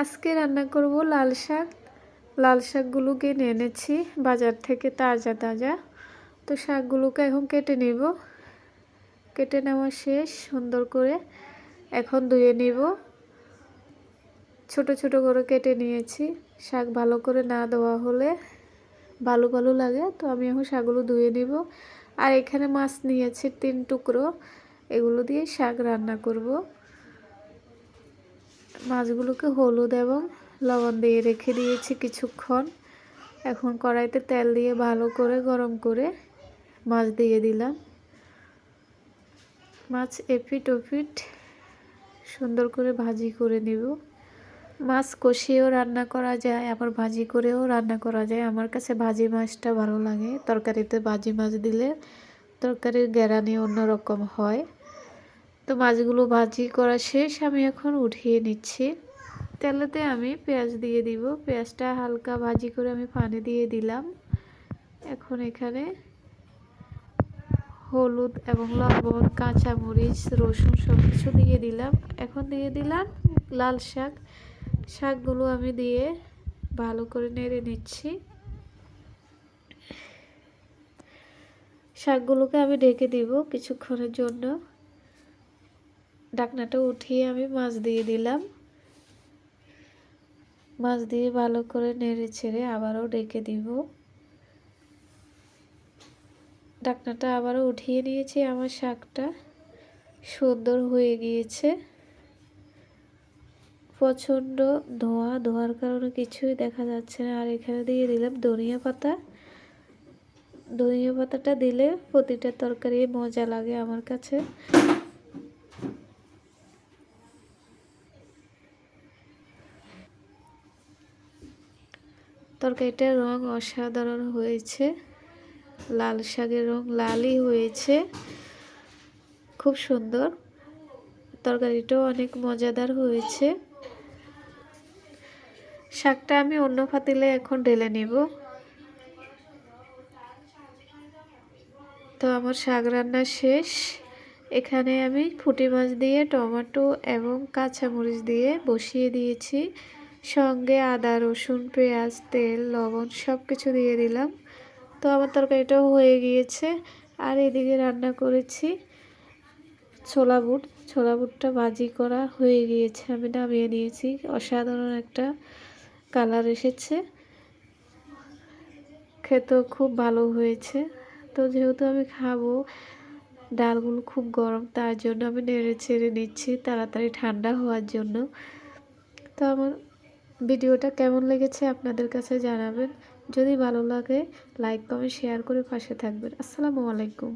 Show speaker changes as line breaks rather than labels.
আজকে রান্না করব লাল শাক। লাল শাকগুলো কিনে এনেছি, বাজার থেকে তাজা তাজা। তো শাকগুলোকে এখন কেটে নেব। কেটে নেওয়া শেষ, সুন্দর করে এখন ধুয়ে নিব। ছোট ছোট করে কেটে নিয়েছি। শাক ভালো করে না দেওয়া হলে ভালো ভালো লাগে, তো আমি এখন শাকগুলো ধুয়ে নিব। আর এখানে মাছ নিয়েছি তিন টুকরো। এগুলো দিয়ে শাক রান্না করব। মাছগুলোকে হলুদ এবং লবণ দিয়ে রেখে দিয়েছি কিছুক্ষণ। এখন কড়াইতে তেল দিয়ে ভালো করে গরম করে মাছ দিয়ে দিলাম। মাছ এপিট ওপিট সুন্দর করে ভাজি করে নেব। মাছ কষিয়েও রান্না করা যায়, আবার ভাজি করেও রান্না করা যায়। আমার কাছে ভাজি মাছটা ভালো লাগে। তরকারিতে ভাজি মাছ দিলে তরকারির গ্যারানি অন্যরকম হয়। তো মাছগুলো ভাজি করা শেষ, আমি এখন উঠিয়ে নিচ্ছি। তেলেতে আমি পেঁয়াজ দিয়ে দিব। পেঁয়াজটা হালকা ভাজি করে আমি পানি দিয়ে দিলাম। এখন এখানে হলুদ এবং লবণ, কাঁচামরিচ, রসুন সব কিছু দিয়ে দিলাম। এখন দিয়ে দিলাম লাল শাক। শাকগুলো আমি দিয়ে ভালো করে নেড়ে নিচ্ছি। শাকগুলোকে আমি ঢেকে দিব কিছুক্ষণের জন্য। ডাকনাটা উঠিয়ে আমি মাছ দিয়ে দিলাম। মাছ দিয়ে ভালো করে নেড়ে ছেড়ে আবারও ডেকে দিব। ডাকনাটা আবারও উঠিয়ে নিয়েছি, আমার শাকটা সুন্দর হয়ে গিয়েছে। প্রচণ্ড ধোয়া, ধোয়ার কারণে কিছুই দেখা যাচ্ছে না। আর এখানে দিয়ে দিলাম ধনিয়া পাতা। ধনিয়া পাতাটা দিলে প্রতিটা তরকারি মজা লাগে আমার কাছে। তরকারিটার রং অসাধারণ হয়েছে। লাল শাকের রং লালই হয়েছে। খুব সুন্দর। তরকারিটাও অনেক মজাদার হয়েছে। শাকটা আমি অন্য পাতিলে এখন ঢেলে নিব। তো আমার শাক রান্না শেষ। এখানে আমি ফুটি মাছ দিয়ে, টমেটো এবং কাঁচামরিচ দিয়ে বসিয়ে দিয়েছি। সঙ্গে আদা, রসুন, পেঁয়াজ, তেল, লবণ সব কিছু দিয়ে দিলাম। তো আমার তরকারিটাও হয়ে গিয়েছে। আর এদিকে রান্না করেছি ছোলা বুট। ছোলা বুটটা ভাজি করা হয়ে গিয়েছে। আমি নামিয়ে নিয়েছি। অসাধারণ একটা কালার এসেছে। খেতেও খুব ভালো হয়েছে। তো যেহেতু আমি খাব, ডালগুলো খুব গরম, তার জন্য আমি নেড়ে ছেড়ে নিচ্ছি তাড়াতাড়ি ঠান্ডা হওয়ার জন্য। তো আমার ভিডিওটা কেমন লেগেছে আপনাদের কাছে জানাবেন। যদি ভালো লাগে লাইক কমেন্ট শেয়ার করে পাশে থাকবেন। আসসালামু আলাইকুম।